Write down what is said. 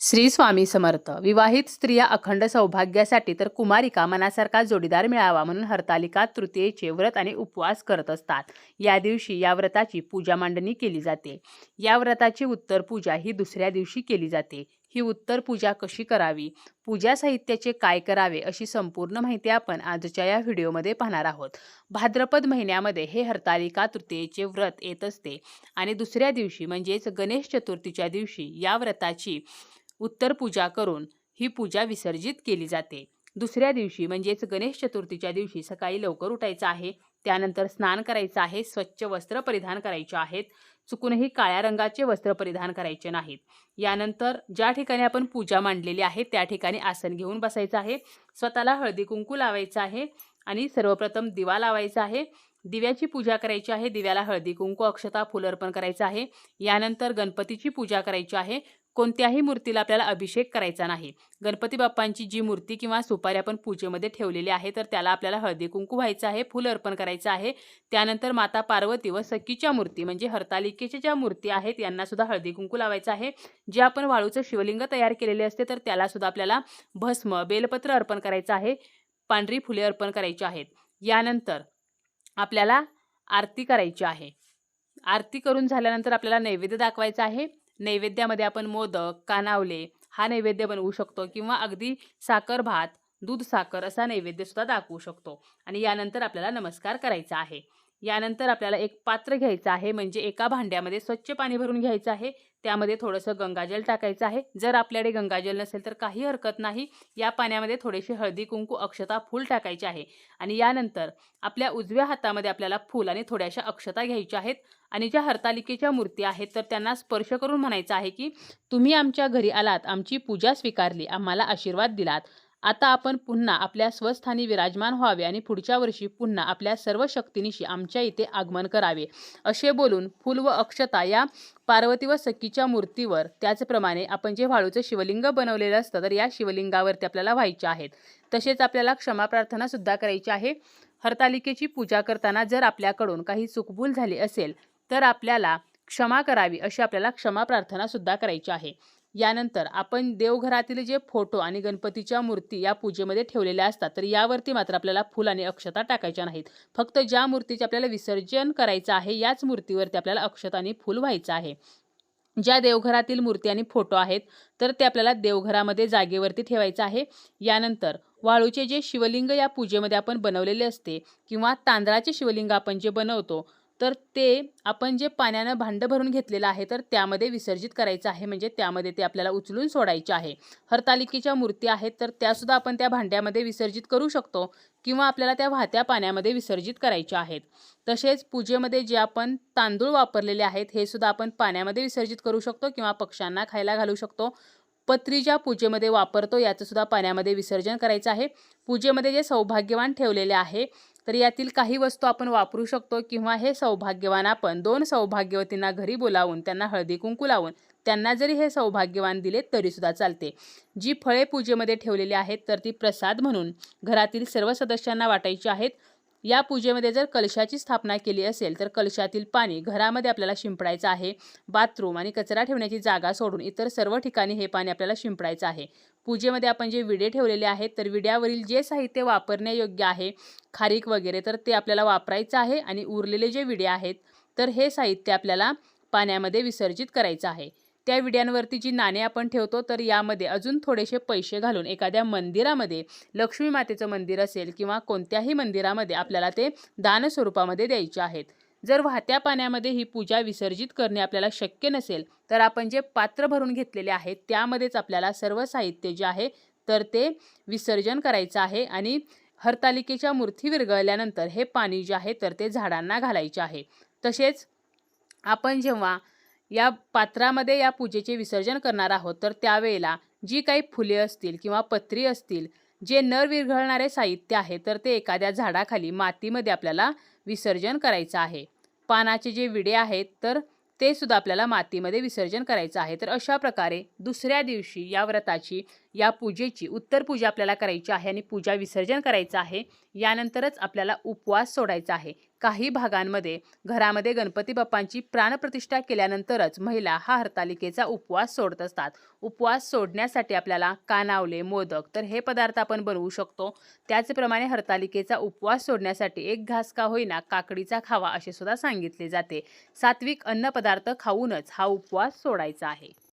श्री स्वामी समर्थ. विवाहित स्त्रिया अखंड सौभाग्यासाठी तर कुमारिका मनासारखा जोडीदार मिळावा म्हणून हरतालिका तृतीयेचे व्रत आणि उपवास करत असतात. या दिवशी या व्रताची पूजा मांडणी केली जाते. या व्रताची उत्तर पूजा ही दुसऱ्या दिवशी केली जाते. ही उत्तर पूजा कशी करावी? पूजा साहित्याचे काय करावे अशी संपूर्ण माहिती आपण आजच्या या व्हिडिओमध्ये पाहणार आहोत. भाद्रपद महिन्यामध्ये हे हरतालिका तृतीयेचे व्रत येत असते आणि दुसऱ्या दिवशी म्हणजेच गणेश चतुर्थीच्या दिवशी या व्रताची उत्तर पूजा करून ही पूजा विसर्जित केली जाते. दुसऱ्या दिवशी म्हणजेच गणेश चतुर्थीच्या दिवशी सकाळी लवकर उठायचं आहे. त्यानंतर स्नान करायचं आहे स्वच्छ वस्त्र परिधान करायचे आहेत. चुकूनही काळ्या रंगाचे वस्त्र परिधान करायचे नाहीत. यानंतर ज्या ठिकाणी आपण पूजा मांडलेली आहे त्या ठिकाणी आसन घेऊन बसायचं आहे. स्वतःला हळदी कुंकू लावायचं आहे आणि सर्वप्रथम दिवा लावायचा आहे. दिव्याची पूजा करायची आहे. दिव्याला हळदी कुंकू अक्षता फुल अर्पण करायचं आहे. यानंतर गणपतीची पूजा करायची आहे. कोणत्याही मूर्तीला आपल्याला अभिषेक करायचा नाही. गणपती बाप्पांची जी मूर्ती किंवा सुपारी आपण पूजेमध्ये ठेवलेली आहे तर त्याला आपल्याला हळदी कुंकू व्हायचं आहे फुल अर्पण करायचं आहे. त्यानंतर माता पार्वती व सखीच्या मूर्ती म्हणजे हरतालिकेच्या ज्या मूर्ती आहेत यांना सुद्धा हळदी कुंकू लावायचं आहे. जे आपण वाळूचं शिवलिंग तयार केलेले असते तर त्याला सुद्धा आपल्याला भस्म बेलपत्र अर्पण करायचं आहे. पांढरी फुले अर्पण करायची आहेत. यानंतर आपल्याला आरती करायची आहे. आरती करून झाल्यानंतर आपल्याला नैवेद्य दाखवायचा आहे. नैवेद्यामध्ये आपण मोदक कानावले हा नैवेद्य बनवू शकतो किंवा अगदी साखर भात दूध साखर असा नैवेद्य सुद्धा दाखवू शकतो. आणि यानंतर आपल्याला नमस्कार करायचा आहे. यानंतर आपल्याला एक पात्र घ्यायचं आहे म्हणजे एका भांड्यामध्ये स्वच्छ पाणी भरून घ्यायचं आहे. त्यामध्ये थोडंसं गंगाजल टाकायचं आहे. जर आपल्याकडे गंगाजल नसेल तर काही हरकत नाही. या पाण्यामध्ये थोडेसे हळदी कुंकू अक्षता फूल टाकायचे आहे. आणि यानंतर आपल्या उजव्या हातामध्ये आपल्याला फूल आणि थोड्याशा अक्षता घ्यायच्या आहेत. आणि ज्या हरतालिकेच्या मूर्ती आहेत तर त्यांना स्पर्श करून म्हणायचं आहे की तुम्ही आमच्या घरी आलात आमची पूजा स्वीकारली आम्हाला आशीर्वाद दिलात. आता आपण पुन्हा आपल्या स्वस्थानी विराजमान व्हावे आणि पुढच्या वर्षी पुन्हा आपल्या सर्व शक्तीनिशी आमच्या इथे आगमन करावे. असे बोलून फुल व अक्षता या पार्वती व सखीच्या मूर्तीवर त्याचप्रमाणे आपण जे वाळूचं शिवलिंग बनवलेलं असतं तर या शिवलिंगावरती आपल्याला व्हायचे आहेत. तसेच आपल्याला क्षमा प्रार्थना सुद्धा करायची आहे. हरतालिकेची पूजा करताना जर आपल्याकडून काही चुकभूल झाली असेल तर आपल्याला क्षमा करावी अशी आपल्याला क्षमा प्रार्थना सुद्धा करायची आहे. यानंतर आपण देवघरातील जे फोटो आणि गणपतीच्या मूर्ती या पूजेमध्ये ठेवलेल्या असतात तर यावरती मात्र आपल्याला फुल आणि अक्षता टाकायच्या नाहीत. फक्त ज्या मूर्तीचे आपल्याला विसर्जन करायचं आहे याच मूर्तीवरती आपल्याला अक्षता आणि फुल व्हायचं आहे. ज्या देवघरातील मूर्ती आणि फोटो आहेत तर ते आपल्याला देवघरामध्ये जागेवरती ठेवायचं आहे. यानंतर वाळूचे जे शिवलिंग या पूजेमध्ये आपण बनवलेले असते किंवा तांदळाचे शिवलिंग आपण जे बनवतो तर ते आपण जे पाण्यानं भांडं भरून घेतलेलं आहे तर त्यामध्ये विसर्जित करायचं आहे. म्हणजे त्यामध्ये ते आपल्याला उचलून सोडायचे आहे. हरतालिकेच्या मूर्ती आहेत तर त्यासुद्धा आपण त्या भांड्यामध्ये विसर्जित करू शकतो किंवा आपल्याला त्या वाहत्या पाण्यामध्ये विसर्जित करायच्या आहेत. तसेच पूजेमध्ये जे आपण तांदूळ वापरलेले आहेत हे सुद्धा आपण पाण्यामध्ये विसर्जित करू शकतो किंवा पक्ष्यांना खायला घालू शकतो. पत्री ज्या पूजेमध्ये वापरतो याचं सुद्धा पाण्यामध्ये विसर्जन करायचं आहे. पूजेमध्ये जे सौभाग्यवान ठेवलेले आहे तर यातील काही वस्तू आपण वापरू शकतो किंवा हे सौभाग्यवान आपण दोन सौभाग्यवतींना घरी बोलावून त्यांना हळदी कुंकू लावून त्यांना जरी हे सौभाग्यवान दिले तरीसुद्धा चालते. जी फळे पूजेमध्ये ठेवलेली आहेत तर ती प्रसाद म्हणून घरातील सर्व सदस्यांना वाटायची आहेत. या पूजेमध्ये जर कलशाची स्थापना केली असेल तर कलशातील पाणी घरामध्ये आपल्याला शिंपडायचं आहे. बाथरूम आणि कचरा ठेवण्याची जागा सोडून इतर सर्व ठिकाणी हे पाणी आपल्याला शिंपडायचं आहे. पूजेमध्ये आपण जे विडे ठेवलेले आहेत तर विड्यावरील जे साहित्य वापरण्यायोग्य आहे खारीक वगैरे तर ते आपल्याला वापरायचं आहे आणि उरलेले जे विडे आहेत तर हे साहित्य आपल्याला पाण्यामध्ये विसर्जित करायचं आहे. त्या विड्यांवरती जी नाणे आपण ठेवतो तर यामध्ये अजून थोडेसे पैसे घालून एखाद्या मंदिरामध्ये लक्ष्मी मातेचं मंदिर असेल किंवा कोणत्याही मंदिरामध्ये आपल्याला ते दान स्वरूपामध्ये द्यायचे आहेत. जर वाहत्या पाण्यामध्ये ही पूजा विसर्जित करणे आपल्याला शक्य नसेल तर आपण जे पात्र भरून घेतलेले आहेत त्यामध्येच आपल्याला सर्व साहित्य जे आहे तर ते विसर्जन करायचं आहे आणि हरतालिकेच्या मूर्ती विरघळल्यानंतर हे पाणी जे आहे तर ते झाडांना घालायचे आहे. तसेच आपण जेव्हा या पात्रामध्ये या पूजेचे विसर्जन करणार आहोत. तर त्यावेळेला जी काही फुले असतील किंवा पत्री असतील जे नर विरघळणारे साहित्य आहे तर ते एखाद्या झाडाखाली मातीमध्ये आपल्याला विसर्जन करायचं आहे. पानाचे जे विडे आहेत तर ते सुद्धा आपल्याला मातीमध्ये विसर्जन करायचं आहे. तर अशा प्रकारे दुसऱ्या दिवशी या व्रताची या पूजेची उत्तर पूजा आपल्याला करायची आहे आणि पूजा विसर्जन करायचं आहे. यानंतरच आपल्याला उपवास सोडायचा आहे. काही भागांमध्ये घरामध्ये गणपती बाप्पांची प्राणप्रतिष्ठा केल्यानंतरच महिला हा हरतालिकेचा उपवास सोडत असतात. उपवास सोडण्यासाठी आपल्याला कानावले मोदक तर हे पदार्थ आपण बनवू शकतो. त्याचप्रमाणे हरतालिकेचा उपवास सोडण्यासाठी एक घास का होईना काकडीचा खावा असे सुद्धा सांगितले जाते. सात्विक अन्नपदार्थ खाऊनच हा उपवास सोडायचा आहे.